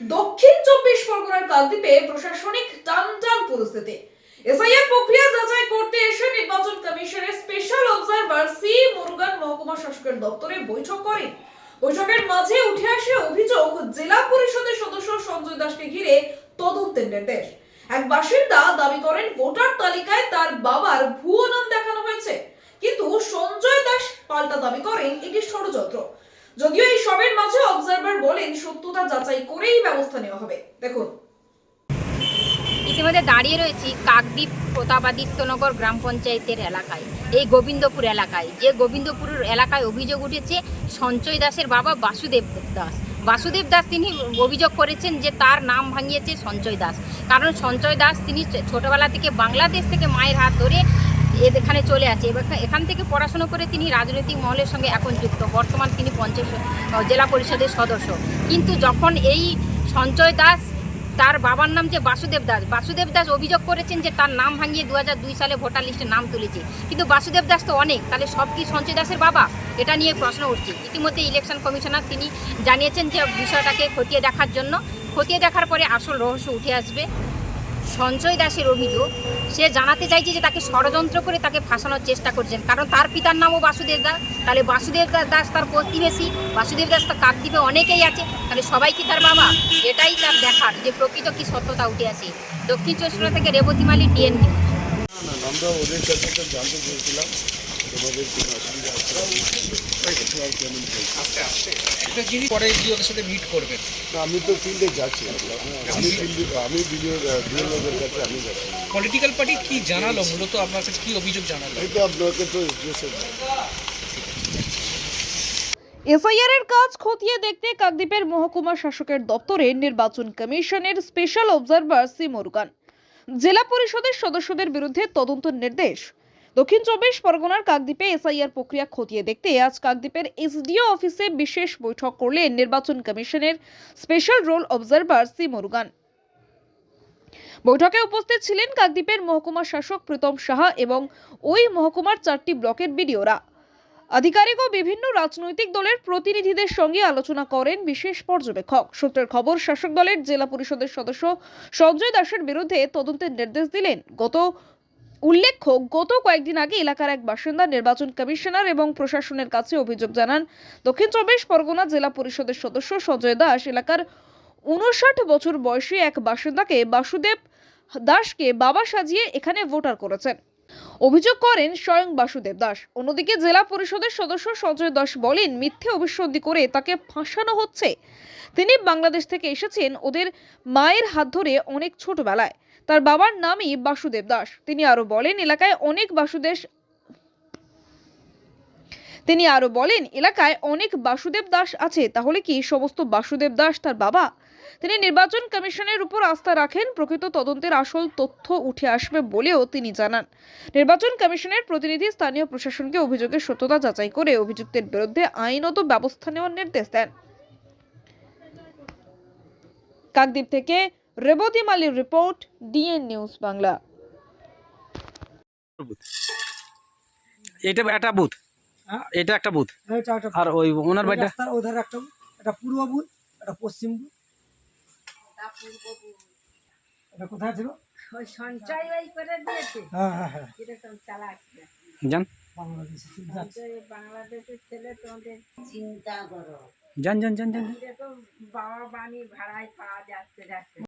দক্ষিণ চব্বিশ পরগনার কাকদ্বীপে প্রশাসনিক টানটান পরিস্থিতি। প্রক্রিয়া যাচাই করতে এসে নির্বাচন কমিশনের স্পেশাল অবজারভার সি মুরুগান মহকুমা শাসকের দপ্তরে বৈঠক বৈঠকের মাঝে উঠে আসে অভিযোগ, জেলা পরিষদের সদস্য সঞ্জয় দাসকে ঘিরে তদন্তের নির্দেশ। এক বাসিন্দা দাবি করেন, ভোটার তালিকায় তার বাবার ভুয়ো নাম দেখানো হয়েছে। কিন্তু সঞ্জয় দাস পাল্টা দাবি করেন, এটি ষড়যন্ত্র। যদিও এই সবের মাঝে অবজারভার বলেন, সত্যতা যাচাই করেই ব্যবস্থা নেওয়া হবে। দেখুন। ইতিমধ্যে দাঁড়িয়ে রয়েছি কাকদ্বীপ প্রতাপাদিত্যনগর গ্রাম পঞ্চায়েতের এলাকায়, এই গোবিন্দপুর এলাকায়। যে গোবিন্দপুরের এলাকায় অভিযোগ উঠেছে সঞ্চয় দাসের বাবা বাসুদেব দাস। বাসুদেব দাস তিনি অভিযোগ করেছেন যে তার নাম ভাঙিয়েছে সঞ্চয় দাস। কারণ সঞ্চয় দাস তিনি ছোটবেলা থেকে বাংলাদেশ থেকে মায়ের হাত ধরে এখানে চলে আসে। এবার এখান থেকে পড়াশোনা করে তিনি রাজনৈতিক মহলের সঙ্গে এখন যুক্ত। বর্তমান তিনি পঞ্চায়েত জেলা পরিষদের সদস্য। কিন্তু যখন এই সঞ্চয় দাস, তার বাবার নাম যে বাসুদেব দাস বাসুদেব দাস অভিযোগ করেছেন যে তার নাম ভাঙিয়ে দু সালে ভোটার লিস্টে নাম তুলেছে। কিন্তু বাসুদেব দাস তো অনেক। তাহলে সব কি সঞ্চয় দাসের বাবা? এটা নিয়ে প্রশ্ন উঠছে। ইতিমধ্যে ইলেকশন কমিশনার তিনি জানিয়েছেন যে বিষয়টাকে খতিয়ে দেখার জন্য। খতিয়ে দেখার পরে আসল রহস্য উঠে আসবে। সঞ্জয় দাসের অভিযোগ, সে জানাতে চাইছে যে তাকে ষড়যন্ত্র করে তাকে ফাঁসানোর চেষ্টা করছেন। কারণ তার পিতার নামও বাসুদেব দাস। তাহলে বাসুদেব দাস তার প্রতিবেশী, বাসুদেব দাস তার কাকদ্বীপে অনেকেই আছে। তাহলে সবাই কি তার বাবা? এটাই তার দেখার যে প্রকৃত কি সত্যতা উঠে আসে। দক্ষিণ চব্বিশ থেকে রেবতী মালি ডিএন আমরা ওদের জানতে চেয়েছিলাম। তোমাদের কোনো অসুবিধা আছে আর কেমন চলছে? একটা জিনিস পরে গিয়ে ওদের সাথে মিট করবেন না, আমি তো ফিল্ডে যাচ্ছি আমি ফিল্ডে আমি বিডিও বিএলওদের কাছে আমি যাচ্ছি। পলিটিক্যাল পার্টি কি জানালো? মূলত আপনার কাছে কি অভিযোগ জানালো? এটা আপনাকে তো এসে এর কাজ খতিয়ে দেখতে কাকদ্বীপের মহকুমা শাসকের দপ্তরে নির্বাচন কমিশনের স্পেশাল অবজারভার সি মুরুগান। জেলা পরিষদের সদস্যদের বিরুদ্ধে তদন্ত নির্দেশ। দক্ষিণ চব্বিশ পরগনার কাকদ্বীপে এসআইআর প্রক্রিয়া খতিয়ে দেখতে আজ কাকদ্বীপের এসডিও অফিসে বিশেষ বৈঠক করলেন নির্বাচন কমিশনের special roll observer C Murugan. বৈঠকে উপস্থিত ছিলেন কাকদ্বীপের মহকুমা শাসক প্রীতম সাহা এবং ওই মহকুমার চারটি ব্লকের বিডিওরা। আধিকারিক ও বিভিন্ন রাজনৈতিক দলের প্রতিনিধিদের সঙ্গে আলোচনা করেন বিশেষ পর্যবেক্ষক। সূত্রের খবর, শাসক দলের জেলা পরিষদের সদস্য সঞ্জয় দাসের বিরুদ্ধে তদন্তের নির্দেশ দিলেন। গত উল্লেখ্য, গত কয়েকদিন আগে এলাকার এক বাসিন্দা, নির্বাচন কমিশনার এবং প্রশাসনের কাছে অভিযোগ জানান, দক্ষিণ চব্বিশ পরগনা জেলা পরিষদের সদস্য সঞ্জয় দাস এলাকার উনষাট বছর বয়সী এক বাসিন্দাকে বাসুদেব দাসকে বাবা সাজিয়ে এখানে ভোটার করেছেন। অভিযোগ করেন, স্বয়ং বাসুদেব দাস। অন্যদিকে জেলা পরিষদের সদস্য সঞ্জয় দাস বলেন, মিথ্যে অভিসন্ধি করে তাকে ফাঁসানো হচ্ছে। তিনি বাংলাদেশ থেকে এসেছেন, ওদের মায়ের হাত ধরে অনেক ছোটবেলায়। তার বাবার নামই বাসুদেব দাস। তিনি আরও বলেন, এলাকায় অনেক বাসুদেব তিনি আরও বলেন, এলাকায় অনেক বাসুদেব দাস আছে, তাহলে কি সমস্ত বাসুদেব দাস তার বাবা? তিনি নির্বাচন কমিশনের উপর আস্থা রাখেন, প্রকৃত তদন্তের আসল তথ্য উঠে আসবে বলেও তিনি জানান। নির্বাচন কমিশনের প্রতিনিধি স্থানীয় প্রশাসনকে অভিযোগের সত্যতা যাচাই করে অভিযুক্তের বিরুদ্ধে আইনত ব্যবস্থা নেওয়ার নির্দেশ দেন। কাকদ্বীপ থেকে রেবতী মালির রিপোর্ট ডিএন নিউজ বাংলা। এটা একটা বুথ। হ্যাঁ? এটা একটা বুথ আর ওই ওনার বাড়িটা? রাস্তার ওধারে একটা এটা পূর্ব বুথ এটা পশ্চিম বুথ। এটা কোথায় ছিল? ওই সঞ্চয় ওই করে দিয়েছে। হ্যাঁ হ্যাঁ হ্যাঁ। এরকম যাচ্ছে। বাংলাদেশের ছেলে তোমাদের যান যান যান যান। এরকম বাবা বাণী ভাড়ায় পাওয়া যাচ্ছে যাচ্ছে।